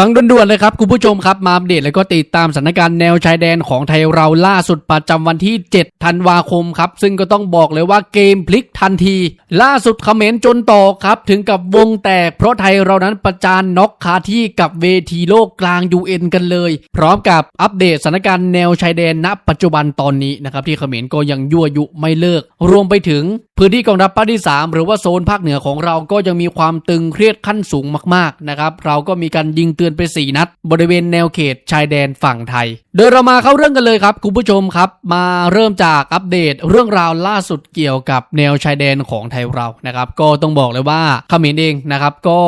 ฟังด่วนๆเลยครับ คุณผู้ชมครับ มาอัปเดตแล้วก็ติดตามสถานการณ์แนวชายแดนของไทยเราล่าสุดประจำวันที่ 7 ธันวาคมครับ ซึ่งก็ต้องบอกเลยว่าเกมพลิกทันที ล่าสุดเขมรจนต่อครับ ถึงกับวงแตก เพราะไทยเรานั้นประจานน็อกคาที่กับเวทีโลกกลาง UN กันเลย พร้อมกับอัปเดตสถานการณ์แนวชายแดนณ ปัจจุบันตอนนี้นะครับที่เขมรก็ยังยั่วยุไม่เลิก รวมไปถึง พื้นที่กองทัพภาคที่ 3 หรือว่าโซนภาคเหนือของเราก็ยังมีความตึงเครียดขั้นสูงมากๆนะครับเราก็มีการยิงเตือนไป 4 นัด บริเวณแนวเขตชายแดนฝั่งไทยเดินเรามาเข้าเรื่องกันเลยครับ คุณผู้ชมครับ มาเริ่มจากอัปเดตเรื่องราวล่าสุดเกี่ยวกับแนวชายแดนของไทยเรานะครับก็ต้องบอกเลยว่าเขมรเองนะครับก็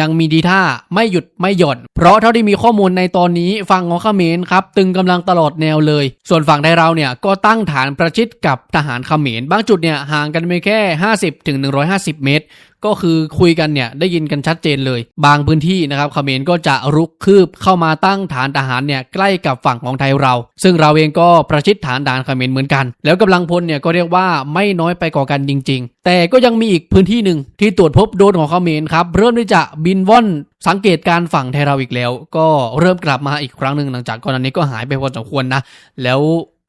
ยังมีดีท่าไม่หยุดไม่หย่อน เพราะเท่าที่มีข้อมูลในตอนนี้ฝั่งของเขมรครับตึงกำลังตลอดแนวเลย ส่วนฝั่งไทยเราเนี่ยก็ตั้งฐานประชิดกับทหารเขมรบางจุดเนี่ยห่างกันไปแค่ 50ถึง150 เมตร ก็คือคุยกันเนี่ยได้ยินกันชัดเจนเลย บางพื้นที่นะครับเขมรก็จะรุกคืบเข้ามาตั้งฐานทหารเนี่ยใกล้กับฝั่งของไทยเรา ซึ่งเราเองก็ประชิดฐานทหารเขมรเหมือนกัน แล้วกำลังพลเนี่ยก็เรียกว่าไม่น้อยไปกว่ากันจริง ๆ แต่ก็ยังมีอีกพื้นที่หนึ่งที่ตรวจพบโดนของเขมรครับเริ่มที่จะบินว่อนสังเกตการฝั่งไทยเราอีกแล้ว ก็เริ่มกลับมาอีกครั้งหนึ่งหลังจากก่อนหน้านี้ก็หายไปพอสมควรนะแล้ว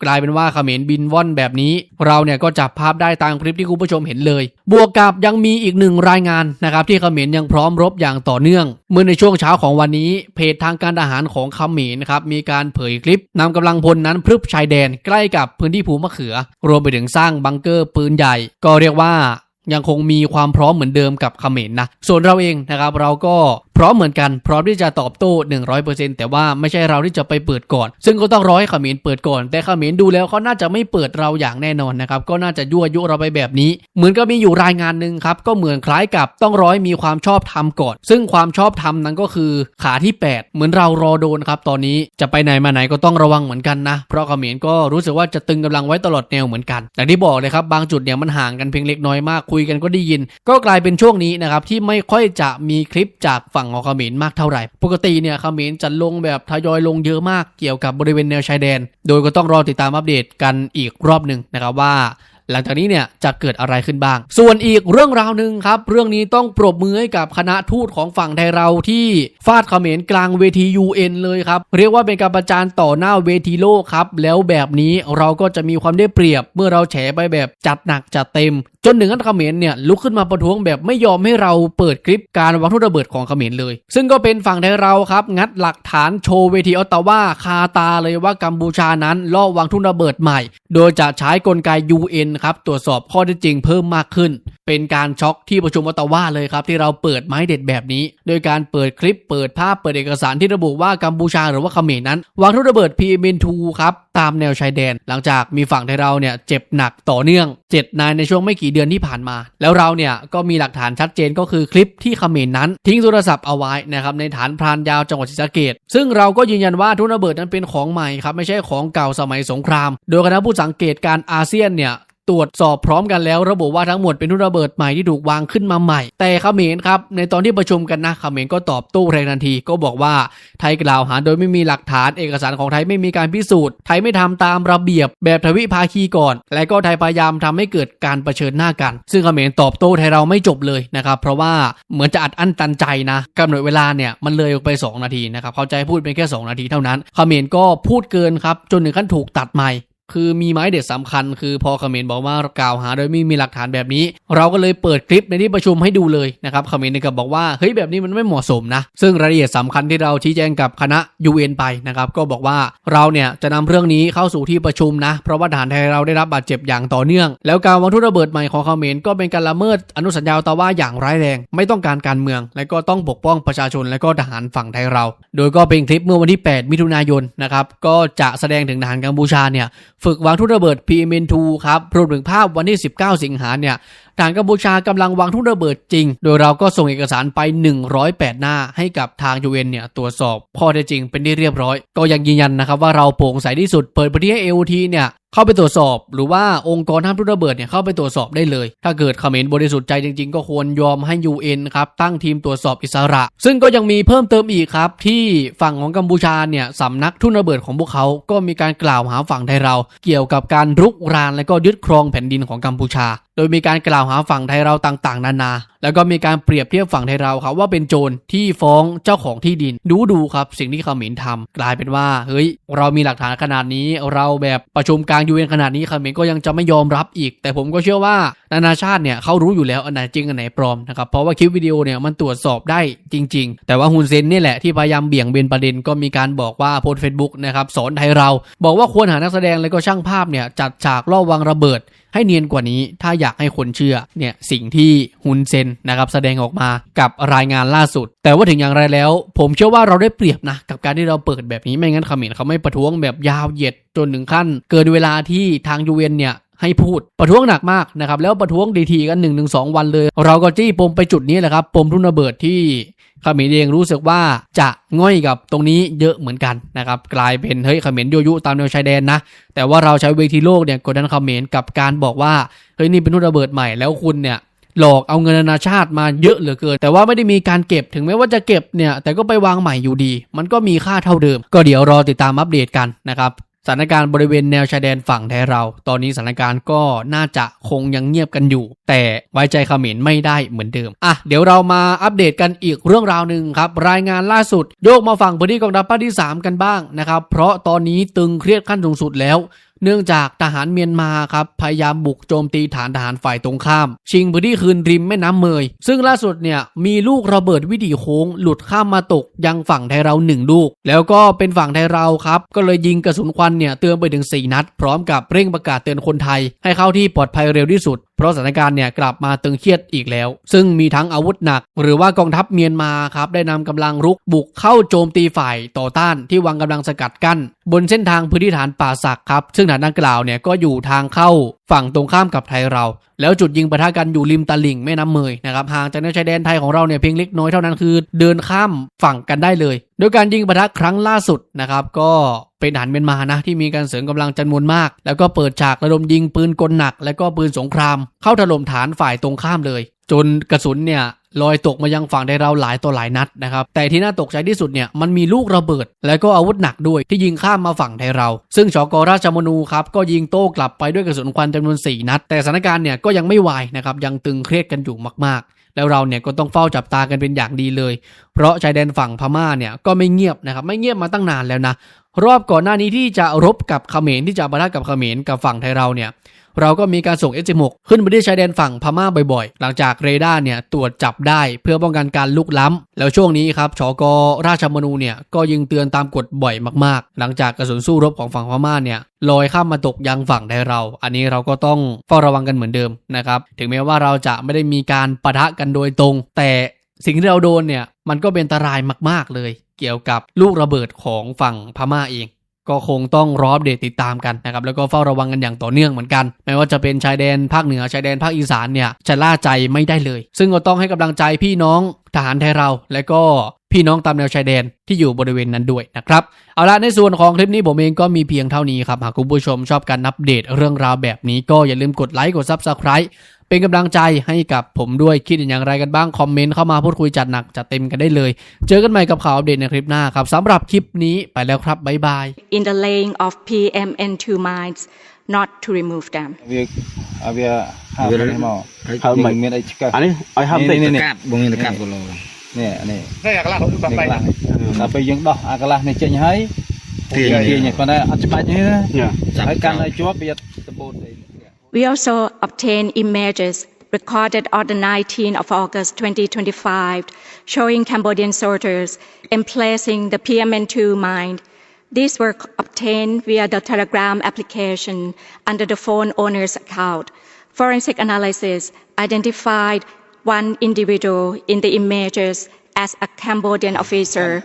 กลายเป็นว่าเขมรบินว่อนแบบนี้ เราเนี่ยก็จับภาพได้ตามคลิปที่คุณผู้ชมเห็นเลย บวกกับยังมีอีกหนึ่งรายงานนะครับที่เขมรยังพร้อมรบอย่างต่อเนื่อง เมื่อในช่วงเช้าของวันนี้ เพจทางการทหารของเขมรครับมีการเผยคลิปนำกำลังพลนั้นพรึบชายแดนใกล้กับพื้นที่ภูมะเขือ รวมไปถึงสร้างบังเกอร์ปืนใหญ่ ก็เรียกว่า ยังคงมีความพร้อมเหมือนเดิมกับเขมรนนะ ส่วนเราเองนะครับเราก็พร้อมเหมือนกัน พร้อมที่จะตอบโต้ 100%แต่ว่าไม่ใช่เราที่จะไปเปิดก่อน ซึ่งก็ต้องรอให้เขมรเปิดก่อน แต่เขมรดูแล้วเขาน่าจะไม่เปิดเราอย่างแน่นอนนะครับ ก็น่าจะยั่วยุเราไปแบบนี้ เหมือนก็มีอยู่รายงานหนึ่งครับ ก็เหมือนคล้ายกับต้องร้อยมีความชอบธรรมก่อน ซึ่งความชอบธรรมนั้นก็คือขาที่ 8 เหมือนเรารอโดนครับ ตอนนี้จะไปไหนมาไหนก็ต้องระวังเหมือนกันนะ เพราะเขมรก็รู้สึกว่าจะตึงกำลังไว้ตลอดแนวเหมือนกัน อย่างที่บอกเลยครับ บางจุดเนี่ยมันห่างกันเพียงเล็กน้อยมากคุยกันก็ได้ยิน ก็กลายเป็นช่วงนี้นะครับที่ไม่ค่อยจะมีคลิปจากฝั่งของเขมรมากเท่าไหร่ ปกติเนี่ยเขมรจะลงแบบทยอยลงเยอะมากเกี่ยวกับบริเวณแนวชายแดน โดยก็ต้องรอติดตามอัปเดตกันอีกรอบหนึ่งนะครับว่า หลังจากนี้เนี่ยจะเกิดอะไรขึ้นบ้าง ส่วนอีกเรื่องราวหนึ่งครับ เรื่องนี้ต้องปรบมือให้กับคณะทูตของฝั่งไทยเราที่ฟาดเขมรกลางเวที UN เลยครับ เรียกว่าเป็นการประจานต่อหน้าเวทีโลกครับ แล้วแบบนี้เราก็จะมีความได้เปรียบ เมื่อเราแฉไปแบบจัดหนักจัดเต็ม จนถึงขั้นเขมรเนี่ยลุกขึ้นมาประท้วงแบบไม่ยอมให้เราเปิดคลิปการวางทุ่นระเบิดของเขมรเลย ซึ่งก็เป็นฝั่งไทยเราครับ งัดหลักฐานโชว์เวทีออตตาวาคาตาเลยว่ากัมพูชานั้นล่อวางทุ่นระเบิดใหม่ โดยจะใช้กลไก UN ครับตรวจสอบข้อเท็จจริงเพิ่มมากขึ้น เป็นการช็อกที่ประชุมออตตาวาเลยครับ ที่เราเปิดไม้เด็ดแบบนี้ โดยการเปิดคลิปเปิดภาพเปิดเอกสารที่ระบุว่ากัมพูชาหรือว่าเขมรนั้นวางทุ่นระเบิด PM2 ครับตามแนวชายแดน หลังจากมีฝั่งไทยเราเนี่ยเจ็บหนักต่อเนื่อง 7 นายในช่วงไม่กี่เดือนที่ผ่านมา แล้วเราเนี่ยก็มีหลักฐานชัดเจนก็คือคลิปที่เขมรนั้น ทิ้งโทรศัพท์เอาไว้นะครับในฐานพรานยาวจังหวัดศรีสะเกดซึ่งเราก็ยืนยันว่าทุ่นระเบิดนั้นเป็นของใหม่ครับไม่ใช่ของเก่าสมัยสงคราม โดยคณะผู้สังเกตการอาเซียนเนี่ย ตรวจสอบพร้อมกันแล้ว ระบุว่าทั้งหมดเป็นทุ่นระเบิดใหม่ที่ถูกวางขึ้นมาใหม่ แต่เขมรครับในตอนที่ประชุมกันนะเขมรก็ตอบโต้แรงทันทีก็บอกว่าไทยกล่าวหาโดยไม่มีหลักฐานเอกสารของไทยไม่มีการพิสูจน์ ไทยไม่ทำตามระเบียบแบบทวิภาคีก่อน และก็ไทยพยายามทำให้เกิดการเผชิญหน้ากัน ซึ่งเขมรตอบโต้ไทยเราไม่จบเลยนะครับเพราะว่าเหมือนจะอัดอั้นตันใจนะกำหนดเวลาเนี่ยมันเลยออกไป 2 นาทีนะครับเขาใจพูดเป็นแค่ 2 นาทีเท่านั้นเขมรก็พูดเกินครับจนถึงขั้นถูกตัดไม คือมีไม้เด็ดสำคัญ คือพอเขมรบอกว่ากล่าวหาโดยไม่มีหลักฐานแบบนี้ เราก็เลยเปิดคลิปในที่ประชุมให้ดูเลยนะครับเขมรเนี่ยก็บอกว่าเฮ้ยแบบนี้มันไม่เหมาะสมนะ ซึ่งรายละเอียดสำคัญที่เราชี้แจงกับคณะ UN ไปนะครับก็บอกว่าเราเนี่ยจะนำเรื่องนี้เข้าสู่ที่ประชุมนะ เพราะว่าทหารไทยเราได้รับบาดเจ็บอย่างต่อเนื่อง แล้วการวางทุนระเบิดใหม่ของเขมรก็เป็นการละเมิดอนุสัญญาตาว่าอย่างร้ายแรง ไม่ต้องการการเมือง และก็ต้องปกป้องประชาชนและก็ทหารฝั่งไทยเรา โดยก็เป็นคลิปเมื่อวันที่ 8 มิถุนายนนะครับก็จะแสดงถึงทหารกัมพูชาเนี่ยฝึกวางทุ่นระเบิด PM2 ครับรวมถึงภาพวันที่ 19 สิงหาเนี่ยทางกัมพูชากำลังวางทุ่นระเบิดจริง โดยเราก็ส่งเอกสารไป 108 หน้าให้กับทาง UN เนี่ยตรวจสอบข้อเท็จจริงเป็นที่เรียบร้อย ก็ยังยืนยันนะครับว่าเราโปร่งใสที่สุดเปิดพื้นที่ให้ AOT เนี่ย เข้าไปตรวจสอบ หรือว่าองค์กรห้ามรุ่นระเบิดเนี่ยเข้าไปตรวจสอบได้เลย ถ้าเกิดเขมรบริสุทธิ์ใจจริง ๆ ก็ควรยอมให้ UN ครับตั้งทีมตรวจสอบอิสระ ซึ่งก็ยังมีเพิ่มเติมอีกครับ ที่ฝั่งของกัมพูชาเนี่ยสำนักทุ่นระเบิดของพวกเขาก็มีการกล่าวหาฝั่งไทยเรา เกี่ยวกับการรุกรานและก็ยึดครองแผ่นดินของกัมพูชา โดยมีการกล่าวหาฝั่งไทยเราต่างๆ นานา แล้วก็มีการเปรียบเทียบฝั่งไทยเราครับว่าเป็นโจรที่ฟ้องเจ้าของที่ดิน ดูดูครับสิ่งที่เขมรทำกลายเป็นว่าเฮ้ยเรามีหลักฐานขนาดนี้ เราแบบประชุมกลางยูเอ็นขนาดนี้เขมรก็ยังจะไม่ยอมรับอีก แต่ผมก็เชื่อว่านานาชาติเนี่ยเขารู้อยู่แล้วอันไหนจริงอันไหนปลอมนะครับเพราะว่าคลิปวิดีโอเนี่ยมันตรวจสอบได้จริง ๆ แต่ว่าฮุนเซนนี่แหละที่พยายามเบี่ยงเบนประเด็นก็มีการบอกว่าโพสเฟซบุ๊กนะครับสอนไทยเรา บอกว่าควรหานักแสดงและก็ช่างภาพเนี่ยจัดฉากล่อวางระเบิด ให้เนียนกว่านี้ถ้าอยากให้คนเชื่อเนี่ยสิ่งที่ฮุนเซนนะครับแสดงออกมากับรายงานล่าสุด แต่ว่าถึงอย่างไรแล้ว ผมเชื่อว่าเราได้เปรียบนะกับการที่เราเปิดแบบนี้ไม่งั้นเขมรเขาไม่ประท้วงแบบยาวเหยียดจนถึงขั้น เกินเวลาที่ทางยูเอ็นเนี่ยให้พูดประท้วงหนักมากนะครับแล้วประท้วงดีทีกัน1นถึงสวันเลย เราก็จี้ปมไปจุดนี้แหละครับปมทุ่นระเบิดที่ เขมรเองรู้สึกว่าจะง่อยกับตรงนี้เยอะเหมือนกันนะครับกลายเป็นเฮ้ยเขมรโยยุตามแนวชายแดนนะ แต่ว่าเราใช้เวทีโลกเนี่ยกดดันเขมรกับการบอกว่าเฮ้ยนี่เป็นทุ่นระเบิดใหม่แล้วคุณเนี่ยหลอกเอาเงินนานาชาติมาเยอะเหลือเกิน แต่ว่าไม่ได้มีการเก็บถึงแม้ว่าจะเก็บเนี่ยแต่ก็ไปวางใหม่อยู่ดี มันก็มีค่าเท่าเดิม ก็เดี๋ยวรอติดตามอัปเดตกันนะครับ สถานการณ์บริเวณแนวชายแดนฝั่งไทยเรา ตอนนี้สถานการณ์ก็น่าจะคงยังเงียบกันอยู่ แต่ไว้ใจเขมรไม่ได้เหมือนเดิม อะ เดี๋ยวเรามาอัปเดตกันอีกเรื่องราวหนึ่งครับ รายงานล่าสุด โยกมาฝั่งพื้นที่กองทัพภาคที่ 3 กันบ้างนะครับ เพราะตอนนี้ตึงเครียดขั้นสูงสุดแล้ว เนื่องจากทหารเมียนมาครับพยายามบุกโจมตีฐานทหารฝ่ายตรงข้าม ชิงพื้นที่คืนริมแม่น้ำเมย ซึ่งล่าสุดเนี่ยมีลูกระเบิดวิถีโค้งหลุดข้ามมาตกยังฝั่งไทยเราหนึ่งลูก แล้วก็เป็นฝั่งไทยเราครับ ก็เลยยิงกระสุนควันเนี่ยเตือนไปถึง 4 นัด พร้อมกับเร่งประกาศเตือนคนไทย ให้เข้าที่ปลอดภัยเร็วที่สุดเพราะสถานการณ์เนี่ยกลับมาตึงเครียดอีกแล้ว ซึ่งมีทั้งอาวุธหนัก หรือว่ากองทัพเมียนมาครับได้นำกำลังรุกบุกเข้าโจมตีฝ่ายต่อต้านที่วางกำลังสกัดกั้น บนเส้นทางพื้นที่ฐานป่าศักครับซึ่งฐานดังกล่าวเนี่ยก็อยู่ทางเข้าฝั่งตรงข้ามกับไทยเรา แล้วจุดยิงปะทะกันอยู่ริมตลิ่งแม่น้ำเมยนะครับห่างจากแนวชายแดนไทยของเราเนี่ยเพียงเล็กน้อยเท่านั้นคือเดินข้ามฝั่งกันได้เลย โดยการยิงปะทะครั้งล่าสุดนะครับก็เป็นฐานเมียนมานะที่มีการเสริมกำลังจำนวนมาก แล้วก็เปิดฉากระดมยิงปืนกลหนัก และก็ปืนสงคราม เข้าถล่มฐานฝ่ายตรงข้ามเลย จนกระสุนเนี่ย ลอยตกมายังฝั่งไทยเราหลายต่อหลายนัดนะครับแต่ที่น่าตกใจที่สุดเนี่ยมันมีลูกระเบิด และก็อาวุธหนักด้วยที่ยิงข้ามมาฝั่งไทยเรา ซึ่งชกราชมนูครับก็ยิงโต้กลับไปด้วยกระสุนควันจำนวน 4 นัด แต่สถานการณ์เนี่ยก็ยังไม่วายนะครับยังตึงเครียดกันอยู่มากๆ แล้วเราเนี่ยก็ต้องเฝ้าจับตากันเป็นอย่างดีเลย เพราะชายแดนฝั่งพม่าเนี่ยก็ไม่เงียบนะครับไม่เงียบมาตั้งนานแล้วนะรอบก่อนหน้านี้ที่จะรบกับเขมรที่จะปะทะกับเขมรกับฝั่งไทยเราเนี่ย เราก็มีการส่ง S16 ขึ้นไปที่ชายแดนฝั่งพม่าบ่อยๆ หลังจากเรดาร์เนี่ยตรวจจับได้เพื่อป้องกันการลุกล้ำแล้วช่วงนี้ครับชกราชมนูเนี่ยก็ยิงเตือนตามกฎบ่อยมากๆ หลังจากกระสุนสู้รบของฝั่งพม่าเนี่ยลอยข้ามมาตกยังฝั่งไทยเรา อันนี้เราก็ต้องเฝ้าระวังกันเหมือนเดิมนะครับถึงแม้ว่าเราจะไม่ได้มีการปะทะกันโดยตรง แต่สิ่งที่เราโดนเนี่ยมันก็เป็นอันตรายมาก ๆเลย เกี่ยวกับลูกระเบิดของฝั่งพม่าเอง ก็คงต้องรออัปเดตติดตามกันนะครับแล้วก็เฝ้าระวังกันอย่างต่อเนื่องเหมือนกันไม่ว่าจะเป็นชายแดนภาคเหนือชายแดนภาคอีสานเนี่ยจะล่าใจไม่ได้เลย ซึ่งก็ต้องให้กำลังใจพี่น้องทหารไทยเรา และก็พี่น้องตามแนวชายแดนที่อยู่บริเวณนั้นด้วยนะครับเอาละในส่วนของคลิปนี้ผมเองก็มีเพียงเท่านี้ครับหากคุณผู้ชมชอบการอัปเดตเรื่องราวแบบนี้ก็อย่าลืมกดไลค์กด Subscribe เป็นกำลังใจให้กับผมด้วยคิดอย่างไรกันบ้าง คอมเมนต์เข้ามาพูดคุยจัดหนักจัดเต็มกันได้เลย เจอกันใหม่กับข่าวอัปเดตในคลิปหน้าครับสำหรับคลิปนี้ไปแล้วครับบ๊ายบาย In the lane of PMN2 mines not to remove them เวียเวียหาไม่ได้มาหาไม่ไม่ได้ชิกอันนี้ไอ้ห้ามได้เนี่ยบงนี่กับกูเลยเนี่ยนี่ได้อักลกษณ์ของไปแต่ไปยังดอกอักลักษณ์ในเจนให้ tiền tiền nhỉ con đây ăn chụp ảnh như thế, hãy căn lại chúa bây We also obtained images recorded on the 19th of August 2025 showing Cambodian soldiers emplacing the PMN2 mine. These were obtained via the Telegram application under the phone owner's account. Forensic analysis identified one individual in the images as a Cambodian officer